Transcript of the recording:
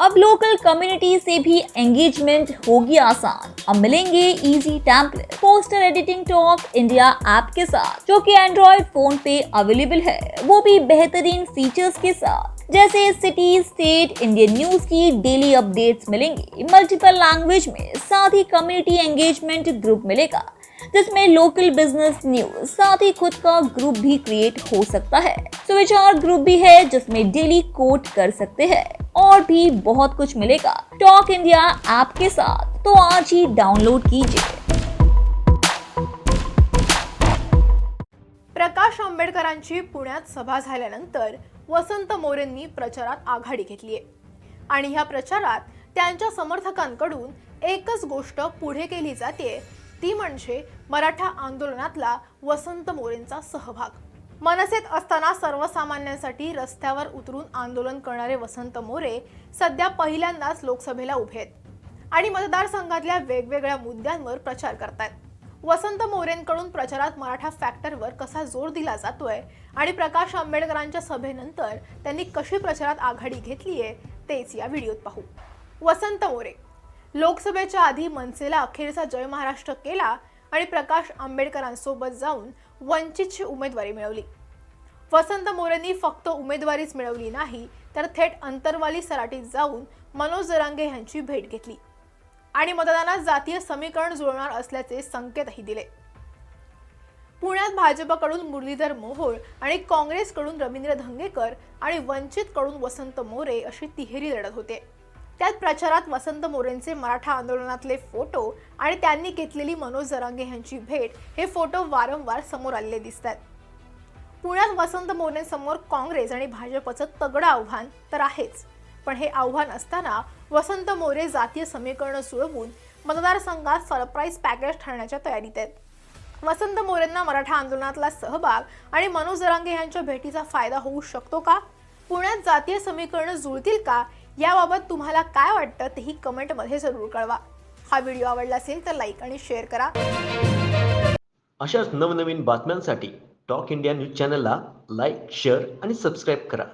अब local community से भी engagement होगी आसान। अब मिलेंगे easy template poster editing talk India app के साथ, जो कि एंड्रॉइड फ़ोन पे अवेलेबल है। वो भी बेहतरीन फीचर्स के साथ। जैसे सिटी स्टेट इंडियन न्यूज़ की डेली अपडेट्स मिलेंगी। मल्टीपल लैंग्वेज में साथ ही कम्युनिटी एंगेजमेंट ग्रुप मिलेगा, जिसमें लोकल बिज़नेस न्यूज़ साथ ही खुद का ग्रुप भी क्रिएट हो सकता है। सुविचार ग्रुप भी है, जिसमें डेली कोट कर सकते हैं। और भी बहुत कुछ मिलेगा। टॉक इंडिया ऐप के साथ। तो आज ही डाउनलोड कीजिए। प्रकाश आंबेडकरांची पुण्यात सभा झाल्यानंतर वसंत मोरेंनी प्रचारात आघाडी घेतली आहे. आणि ह्या प्रचारात त्यांच्या समर्थकांकडून एकच गोष्ट पुढे केली जाते. ती म्हणजे मराठा आंदोलनातला वसंत मोरेंचा सहभाग. मनसेत असताना सर्वसामान्यांसाठी रस्त्यावर उतरून आंदोलन करणारे वसंत मोरे सध्या पहिल्यांदाच लोकसभेला उभे आहेत आणि मतदारसंघातल्या वेगवेगळ्या मुद्द्यांवर प्रचार करतायत. वसंत मोरेंकडून प्रचारात मराठा फॅक्टरवर कसा जोर दिला जातोय आणि प्रकाश आंबेडकरांच्या सभेनंतर त्यांनी कशी प्रचारात आघाडी घेतली आहे तेच या व्हिडिओत पाहू. वसंत मोरे लोकसभेच्या आधी मनसेला अखेरचा जय महाराष्ट्र केला आणि प्रकाश आंबेडकरांसोबत जाऊन वंचितची उमेदवारी मिळवली. वसंत मोरेंनी फक्त उमेदवारीच मिळवली नाही तर थेट अंतरवाली सराटीत जाऊन मनोज जरांगे यांची भेट घेतली. आणि मतदानात जातीय समीकरण जुळणार असल्याचे संकेतही दिले. पुण्यात भाजपकडून मुरलीधर मोहोळ आणि काँग्रेसकडून रवींद्र धंगेकर आणि वंचितकडून वसंत मोरे अशी तिहेरी लढत होते. त्यात प्रचारात वसंत मोरेंचे मराठा आंदोलनातले फोटो आणि त्यांनी घेतलेली मनोज जरांगे यांची भेट हे फोटो वारंवार समोर आलेले दिसतात. पुण्यात वसंत मोरेंसमोर काँग्रेस आणि भाजपचं तगडं आव्हान तर आहेच. पण हे आव्हान असताना वसंत मोरे जातीय समीकरण जुळवून मतदारसंघात सरप्राईज पॅकेज ठरण्याच्या तयारीत आहेत. वसंत मोरेंना मराठा आंदोलनातला सहभाग आणि मनोज जरांगे यांच्या भेटीचा फायदा होऊ शकतो का? पुण्यात जातीय समीकरणं जुळतील का? याबाबत तुम्हाला काय वाटतं तेही कमेंटमध्ये जरूर कळवा. हा व्हिडिओ आवडला असेल तर लाईक आणि शेअर करा. अशाच नवनवीन बातम्यांसाठी टॉक इंडिया न्यूज चॅनलला लाईक शेअर आणि सबस्क्राईब करा.